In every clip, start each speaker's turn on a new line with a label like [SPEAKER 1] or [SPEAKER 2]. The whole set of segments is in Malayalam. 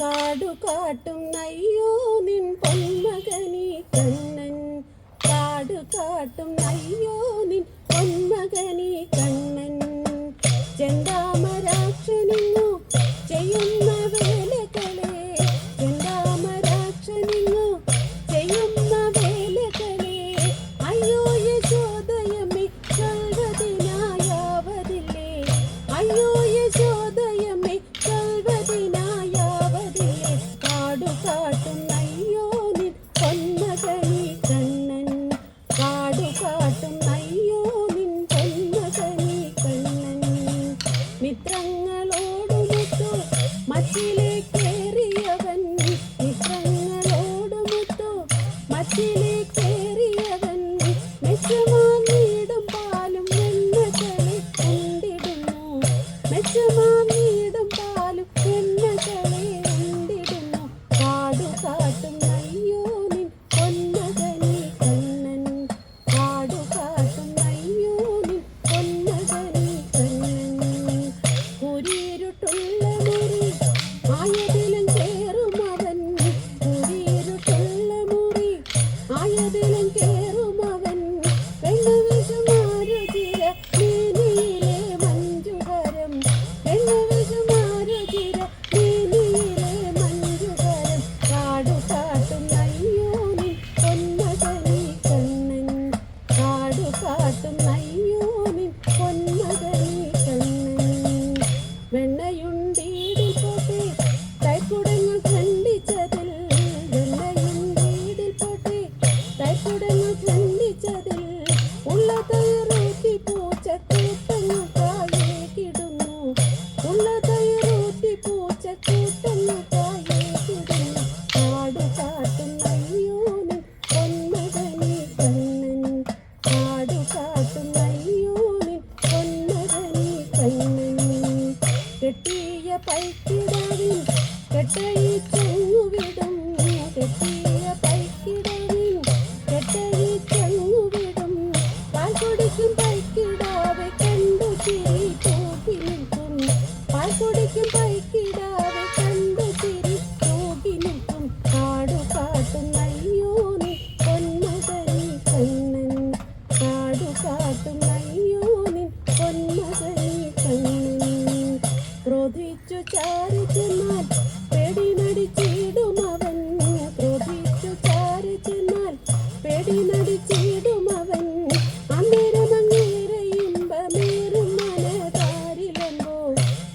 [SPEAKER 1] കാടു കാട്ടും നയ്യോ നിൻ പൊന്മകനി കണ്ണൻ. കാടു കാട്ടും നയ്യോ നിൻ പൊന്മകനി കണ്ണൻ. ചെണ്ടാമരാക്ഷനിങ്ങു ചെയ്യുന്ന വേലകളേ ചെണ്ടാമരാക്ഷനിങ്ങു ചെയ്യുന്ന വേലകളേ. അയ്യോ യശോദയമേ ചൊല്ലതിനായാവതില്ലേ അയ്യോ chung ấy del enquero ഉള്ളതൈറൂറ്റി പൂച്ചക്കൂട്ടങ്ങായേ Kannan. Kannan. കെട്ടിയ പൈക്കിടാവിൻ കെട്ടയി ചൂവിടും കെട്ടിയ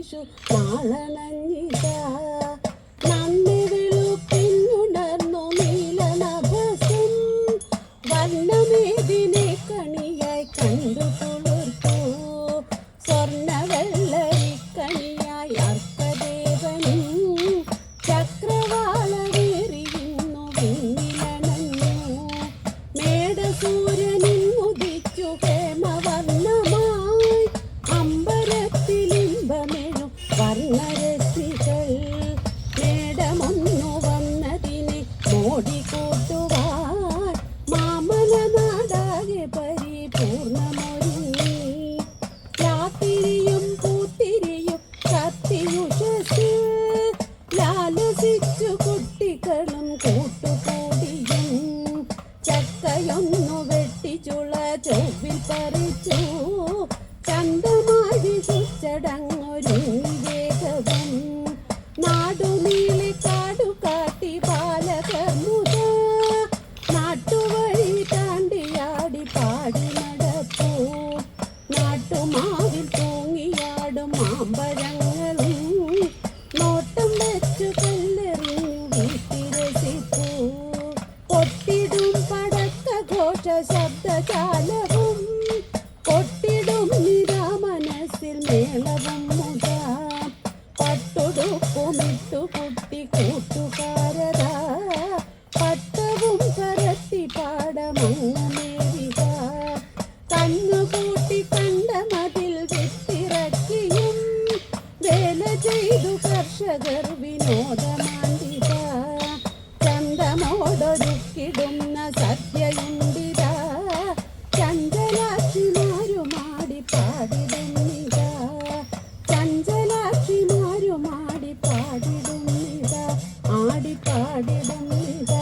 [SPEAKER 1] യേശു താളണഞ്ഞിത നന്ദി വെളുപ്പിന്നുണർന്നു നീലനഭസും വർണമേതിനെ കണിയായി കണ്ടു കുളിർത്തു. സ്വർണവെള്ളരി കണിയായി അർപ്പദേവനും. ചക്രവാളവേറിയുന്നു വെണ്ണിലണഞ്ഞു. മേടസൂര്യനിൽ മുദിച്ചു പറിച്ചു ചന്തമായി ചടങ്ങ് കേളവം பாடுதமிழ்க